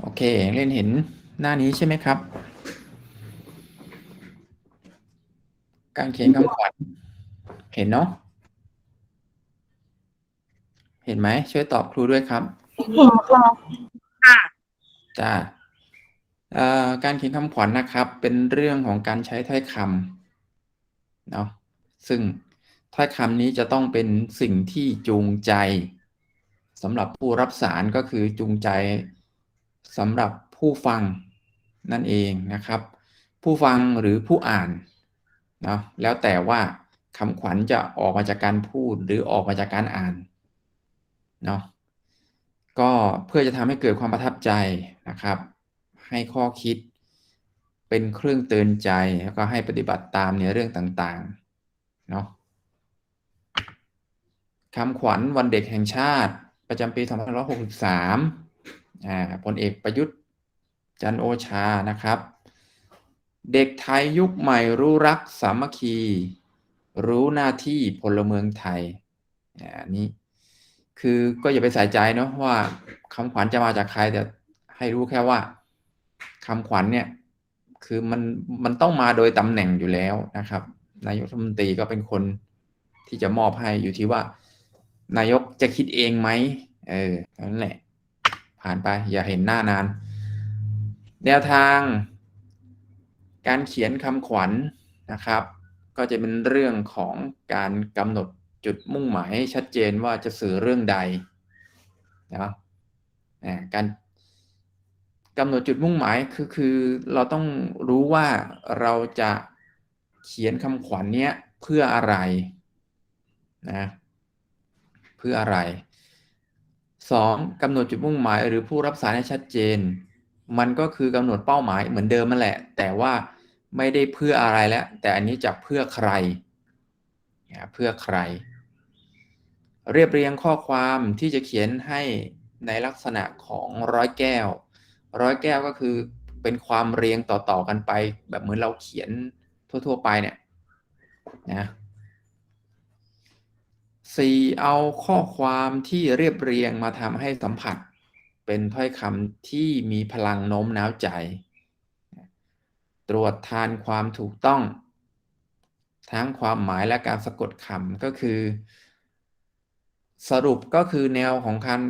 โอเคเล่นเห็นหน้านี้ใช่ไหมครับ การเขียนคำขวัญเห็นเนาะเห็นไหมช่วยตอบครูด้วยครับเห็นค่ะจ้าเอ่อการเขียนคำขวัญนะครับ เป็นเรื่องของการใช้ถ้อยคำเนาะซึ่งถ้อยคำนี้จะต้องเป็นสิ่งที่จูงใจ สำหรับผู้รับสารก็คือจูงใจสำหรับผู้ฟังนั่นเองนะครับ ผู้ฟังหรือผู้อ่านเนาะแล้วแต่ว่าคำขวัญจะออกมาจากการพูดหรือออกมาจากการอ่านเนาะก็เพื่อจะทำให้เกิดความประทับใจนะครับ ให้ข้อคิดเป็นเครื่องเตือนใจแล้วก็ให้ปฏิบัติตามในเรื่องต่างๆเนาะคำขวัญวันเด็กแห่งชาติ ประจำปี2563อ่าพลเอกประยุทธ์จันโอชานะครับ เด็กไทยยุคใหม่รู้รักสามัคคี รู้หน้าที่พลเมืองไทยอ่าอันนี้คือก็อย่าไปใส่ใจเนาะว่าคำขวัญจะมาจากใครแต่ให้รู้แค่ว่าคำขวัญเนี่ยคือมันมันต้องมาโดยตำแหน่งอยู่แล้วนะครับ นายกรัฐมนตรีก็เป็นคนที่จะมอบให้อยู่ที่ว่า นายกจะคิดเองไหมเออนั่นแหละ ผ่านไป อย่าเห็นหน้านาน แนวทาง การเขียนคำขวัญนะครับ ก็จะเป็นเรื่องของการกำหนดจุดมุ่งหมายให้ชัดเจนว่าจะสื่อเรื่องใดนะการกำหนดจุดมุ่งหมายคือคือเราต้องรู้ว่าเราจะเขียนคำขวัญเนี้ยเพื่ออะไรนะ เพื่ออะไรสองกำหนดจุดมุ่งหมายหรือผู้รับสารให้ชัดเจน มันก็คือกำหนดเป้าหมายเหมือนเดิมนั่นแหละ แต่ว่าไม่ได้เพื่ออะไรแล้ว แต่อันนี้จะเพื่อใครนะเพื่อใคร เรียบเรียงข้อความที่จะเขียนให้ในลักษณะของร้อยแก้ว ร้อยแก้วก็คือเป็นความเรียงต่อๆกันไป แบบเหมือนเราเขียนทั่ว ๆ ไปเนี่ยนะ สี่เอาข้อความที่เรียบเรียงมาทำให้สัมผัส เป็นถ้อยคำที่มีพลังโน้มน้าวใจ ตรวจทานความถูกต้อง ทั้งความหมายและการสะกดคำก็คือ สรุปก็คือแนวของการ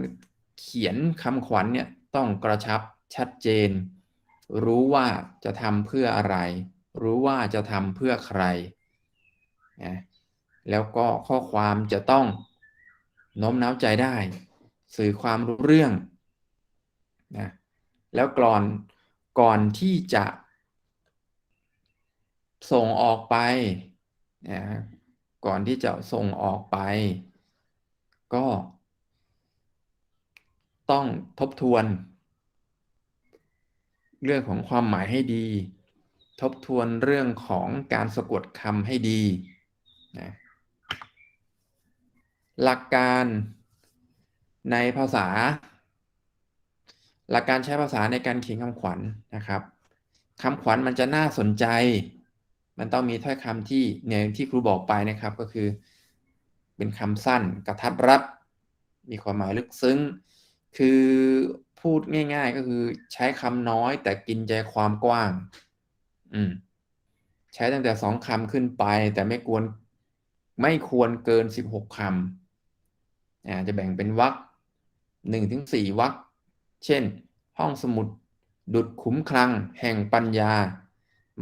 เขียนคำขวัญเนี่ยต้องกระชับชัดเจน รู้ว่าจะทำเพื่ออะไร รู้ว่าจะทำเพื่อใครนะ แล้วก็ข้อความจะต้องโน้มน้าวใจได้ สื่อความรู้เรื่องนะแล้วก่อนก่อนที่จะส่งออกไปนะก่อนที่จะส่งออกไป ก็ ต้องทบทวน เรื่องของความหมายให้ดี ทบทวนเรื่องของการสะกดคำให้ดีนะ หลักการในภาษา หลักการใช้ภาษาในการเขียนคำขวัญนะครับคำขวัญมันจะน่าสนใจ มันต้องมีถ้อยคำที่เนี่ยที่ครูบอกไปนะครับก็คือ เป็นคำสั้นกระทัดรัดมีความหมายลึกซึ้ง คือพูดง่ายๆก็คือใช้คำน้อยแต่กินใจความกว้าง อืมใช้ตั้งแต่สองคำขึ้นไป แต่ไม่ควรไม่ควรเกินสิบหกคำ จะแบ่งเป็นวรรคหนึ่งถึงสี่วรรคเช่น ห้องสมุด ดุดขุมคลัง แห่งปัญญา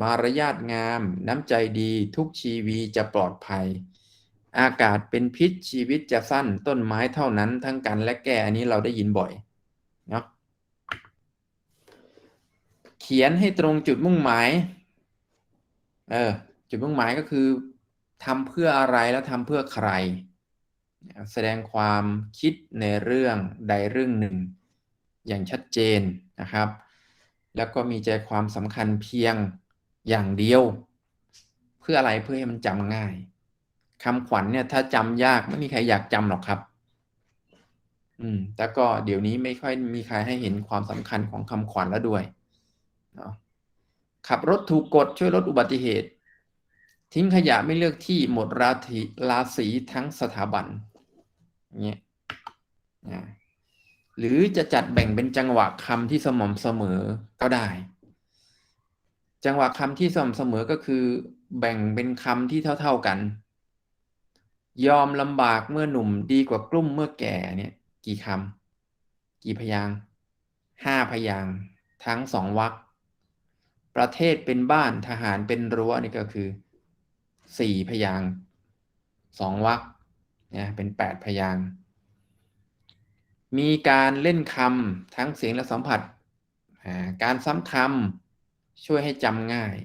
มารยาทงาม น้ำใจดีทุกชีวีจะปลอดภัย อากาศเป็นพิษชีวิตจะสั้นต้นไม้เท่านั้นทั้งกันและแก่อันนี้เราได้ยินบ่อยเนาะเขียนให้ตรงจุดมุ่งหมาย เออ จุดมุ่งหมายก็คือทำเพื่ออะไรแล้วทำเพื่อใคร แสดงความคิดในเรื่องใดเรื่องหนึ่ง อย่างชัดเจนนะครับ แล้วก็มีใจความสำคัญเพียงอย่างเดียว เพื่ออะไรเพื่อให้มันจำง่ายคำขวัญเนี่ยถ้าจำยากไม่มีใครอยากจำหรอกครับ อืมแต่ก็เดี๋ยวนี้ไม่ค่อยมีใครให้เห็นความสำคัญของคำขวัญแล้วด้วยเนาะขับรถถูกกดช่วยลดอุบัติเหตุ ทิ้งขยะไม่เลือกที่หมดราศีราศีทั้งสถาบัน เงี้ยหรือจะจัดแบ่งเป็นจังหวะคำที่สม่ำเสมอก็ได้ จังหวะคำที่สม่ำเสมอก็คือ แบ่งเป็นคำที่เท่า ๆกัน ยอมลำบากเมื่อหนุ่มดีกว่ากลุ่มเมื่อแก่เนี่ย กี่คำกี่พยางห้าพยางทั้งสองวรรคประเทศเป็นบ้านทหารเป็นรั้วนี่ก็คือสี่พยางสองวรรค นี่ยเป็นแปดพยางมีการเล่นคำทั้งเสียงและสัมผัส การซ้ำคำช่วยให้จำง่าย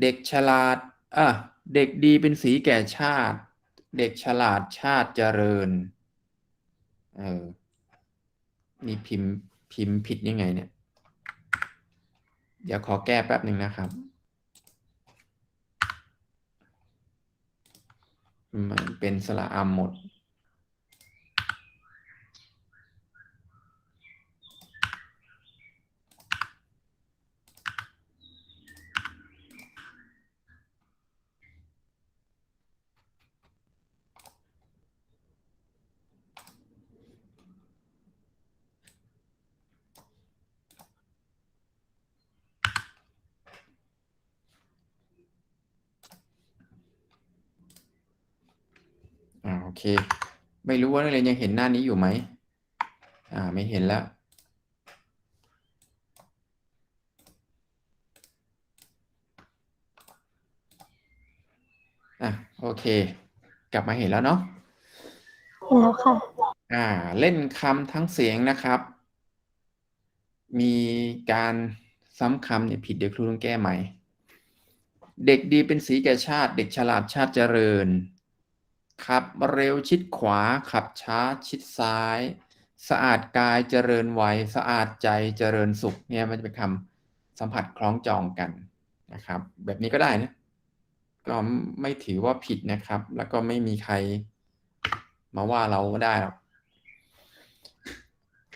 เด็กฉลาดอะเด็กดีเป็นสีแก่ชาติ เด็กฉลาดชาติเจริญเออนี่พิมพ์พิมพ์ผิดยังไงเนี่ย เดี๋ยวขอแก้แป๊บหนึ่งนะครับ มันเป็นสระอัมหมด อ่าโอเค ไม่รู้ว่านักเรียนยังเห็นหน้านี้อยู่ไหมอ่า ไม่เห็นแล้ว อะ โอเค กลับมาเห็นแล้วเนาะเห็นแล้วค่ะ อ่า เล่นคำทั้งเสียงนะครับ มีการซ้ำคำเนี่ยผิดเดี๋ยวครูต้องแก้ใหม่ เด็กดีเป็นสีแก่ชาติ เด็กฉลาดชาติเจริญ ขับเร็วชิดขวา ขับช้าชิดซ้าย สะอาดกายเจริญวัยสะอาดใจเจริญสุขเนี่ยมันจะเป็นคำสัมผัสคล้องจองกันนะครับ แบบนี้ก็ได้นะก็ไม่ถือว่าผิดนะครับ แล้วก็ไม่มีใครมาว่าเราก็ได้หรอก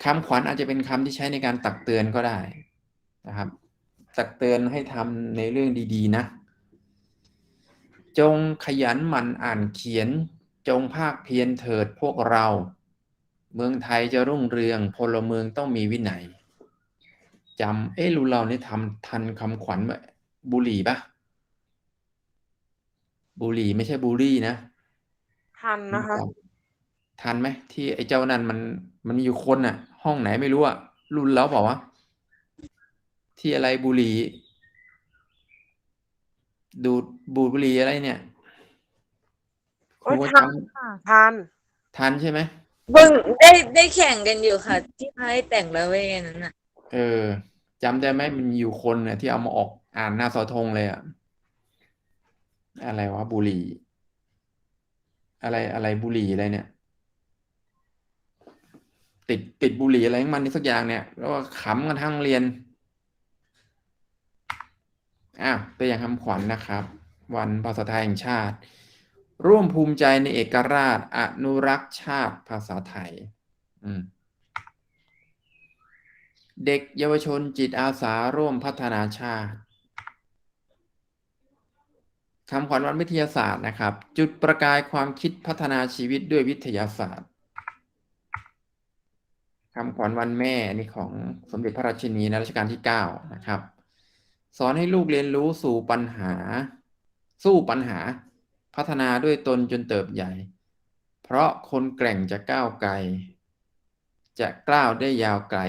คำขวัญอาจจะเป็นคำที่ใช้ในการตักเตือนก็ได้นะครับ ตักเตือนให้ทำในเรื่องดี ๆ นะ จงขยันหมั่นอ่านเขียน จงภาคเพียรเถิดพวกเรา เมืองไทยจะรุ่งเรืองพลเมืองต้องมีวินัยจำเอ๊ะรู้เรานี่ทำทันคำขวัญไหมบุหรี่ปะบุหรี่ไม่ใช่บุหรี่นะ ทันนะคะ ทันไหมที่ไอ้เจ้านั่นมันมันมีอยู่คนน่ะ ห้องไหนไม่รู้อะรุ่นแล้วเปล่าวะที่อะไรบุหรี่ดูดบูดบุหรี่อะไรเนี่ยค โอ้ยรูทันจค่ะทันำทันใช่ไหมเบิ่งได้ได้แข่งกันอยู่ค่ะ ที่พายแต่งแล้วเว้ยอันนั้นน่ะ เออจำได้ไหมมันมีอยู่คนเนี่ยที่เอามาออกอ่านหน้าเสาธงเลยอะอะไรวะบุหรี่ อะไรอะไรบุหรี่อะไรเนี่ย ติดติดบุหรี่อะไรของมันนี่สักอย่างเนี่ย แล้วก็ขำกันทั้งโรงเรียนอะตัวอย่างคำขวัญนะครับ วันภาษาไทยแห่งชาติ ร่วมภูมิใจในเอกราช อนุรักษ์ชาติภาษาไทย เด็กเยาวชนจิตอาสาร่วมพัฒนาชาติคำขวัญวันวิทยาศาสตร์นะครับ จุดประกายความคิดพัฒนาชีวิตด้วยวิทยาศาสตร์คำขวัญวันแม่นี่ของสมเด็จพระราชินีในรัชกาลที่เก้านะครับ สอนให้ลูกเรียนรู้สู่ปัญหา สู้ปัญหา พัฒนาด้วยตนจนเติบใหญ่ เพราะคนแกร่งจะก้าวไกล จะกล้าวได้ยาวไกล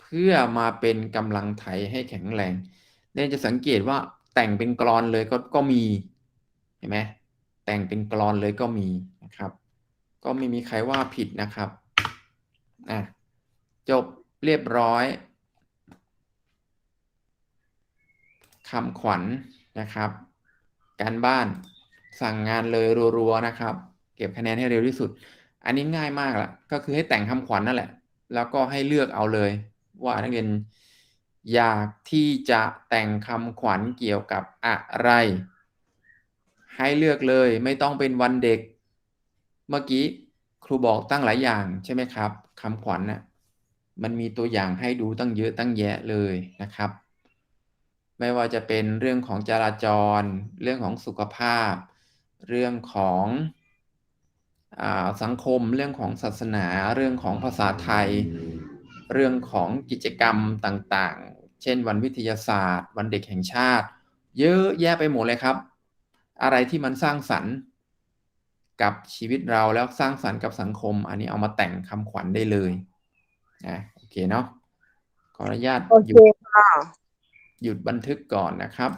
เพื่อมาเป็นกำลังไถให้แข็งแรงเนี่ยจะสังเกตว่าแต่งเป็นกลอนเลยก็ก็มีเห็นไหมแต่งเป็นกลอนเลยก็มีนะครับ ก็ไม่มีใครว่าผิดนะครับอะจบเรียบร้อยคำขวัญนะครับ การบ้าน สั่งงานเลยรัวๆนะครับ เก็บคะแนนให้เร็วที่สุด อันนี้ง่ายมากละก็คือให้แต่งคำขวัญนั่นแหละ แล้วก็ให้เลือกเอาเลย ว่านักเรียนอยากที่จะแต่งคำขวัญเกี่ยวกับอะไร ให้เลือกเลยไม่ต้องเป็นวันเด็ก เมื่อกี้ครูบอกตั้งหลายอย่างใช่ไหมครับคำขวัญน่ะมันมีตัวอย่างให้ดูตั้งเยอะตั้งแยะเลยนะครับ ไม่ว่าจะเป็นเรื่องของจราจร เรื่องของสุขภาพ เรื่องของอ่าสังคม เรื่องของศาสนา เรื่องของภาษาไทย เรื่องของกิจกรรมต่างๆ เช่น วันวิทยาศาสตร์ วันเด็กแห่งชาติ เยอะแยะไปหมดเลยครับ อะไรที่มันสร้างสรรค์กับชีวิตเราแล้วสร้างสรรค์กับสังคม อันนี้เอามาแต่งคำขวัญได้เลยนะโอเคเนาะขออนุญาตโอหเคยุดค่ะหยุดบันทึกก่อนนะครับ